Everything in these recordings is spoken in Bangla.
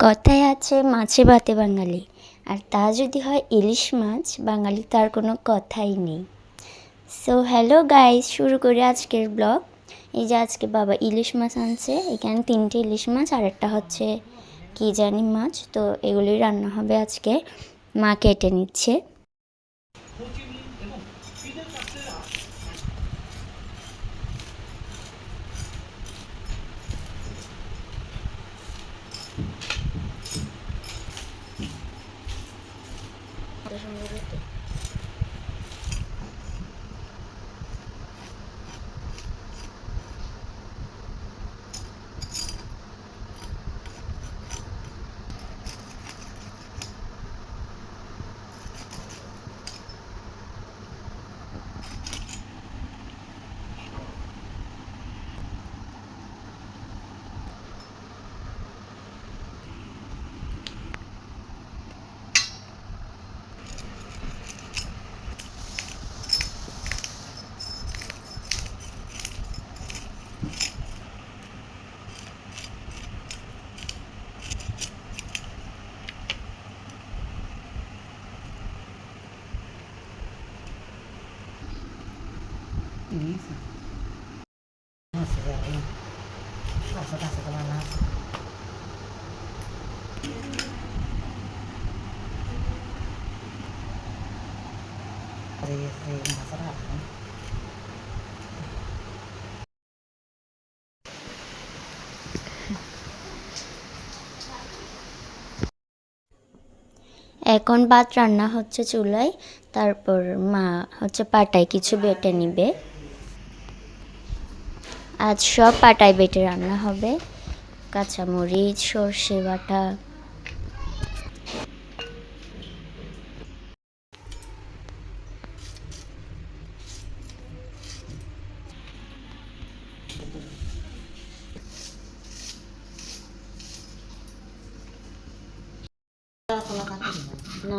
কথায় আছে মাছে ভাতে বাঙালি। আর তা যদি হয় ইলিশ মাছ, বাঙালি তার কোনো কথাই নেই। সো হ্যালো গাইজ শুরু করে আজকের ব্লগ এই যে আজকে বাবা ইলিশ মাছ আনছে, এখানে তিনটে ইলিশ মাছ, আর একটা হচ্ছে কী জানি মাছ। তো এগুলি রান্না হবে আজকে। মা কেটে নিচ্ছে। Massa. Fazer esse massa rápido, né? এখন ভাত রান্না হচ্ছে চুলায় তারপর মা হচ্ছে পাটায় কিছু বেটে নিবে আজ সব পাটায় বেটে রান্না হবে কাঁচামরিচ সর্ষে বাটা. না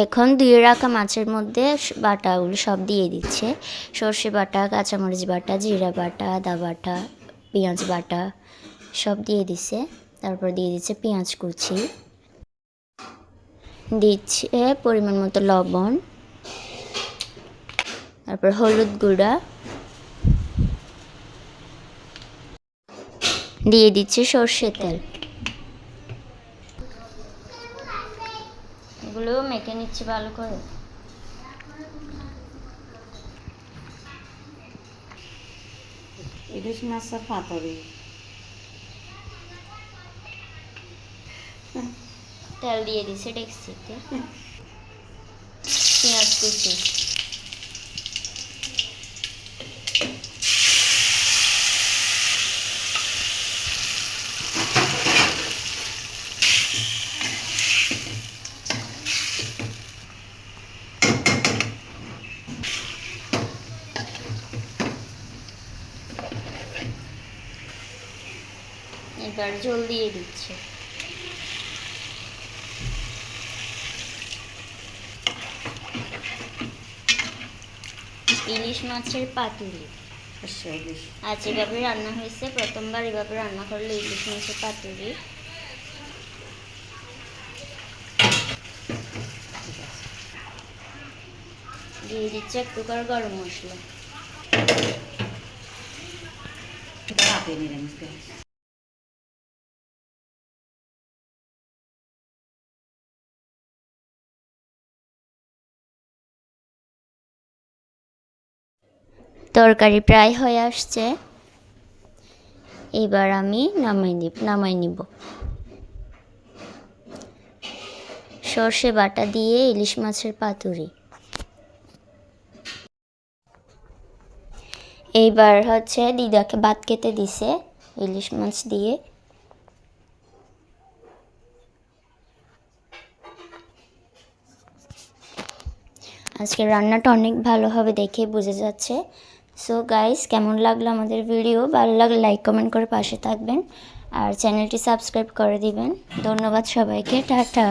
এখন ধুয়ে রাখা মাছের মধ্যে বাটাগুলো সব দিয়ে দিচ্ছে। সর্ষে বাটা, কাঁচামরিচ বাটা, জিরা বাটা, আদা বাটা, পেঁয়াজ বাটা সব দিয়ে দিচ্ছে তারপর দিয়ে দিচ্ছে পেঁয়াজ কুচি। দিচ্ছে পরিমাণ মতো লবণ। তারপর হলুদ গুঁড়া। দিয়ে দিচ্ছে সর্ষে তেল। মেখে নিচ্ছি ভালো করে। ইলিশ মাছের পাতরি। তেল দিয়ে দিছে ডেকসিতে পেঁয়াজ কুচি। এবার জল দিয়ে দিচ্ছে। ইলিশ মাছের পাতুরি। আচ্ছা আজ এভাবে রান্না হয়েছে। প্রথমবার এভাবে রান্না করলে ইলিশ মাছের পাতুরি। দিয়ে দিচ্ছে একটু করে গরম মশলা। তরকারি প্রায় হয়ে আসছে। এবার আমি নামাই নিব নামাই নিব। সর্ষে বাটা দিয়ে ইলিশ মাছের পাতুরি। এইবার হচ্ছে দিদাকে ভাত খেতে দিছে, ইলিশ মাছ দিয়ে। আজকে রান্নাটা অনেক ভালো হবে দেখে বোঝা যাচ্ছে। সো গাইস কেমন লাগল আমাদের ভিডিও ভালো লাগলে লাইক কমেন্ট করে পাশে থাকবেন। আর চ্যানেলটি সাবস্ক্রাইব করে দিবেন। ধন্যবাদ সবাইকে। টাটা।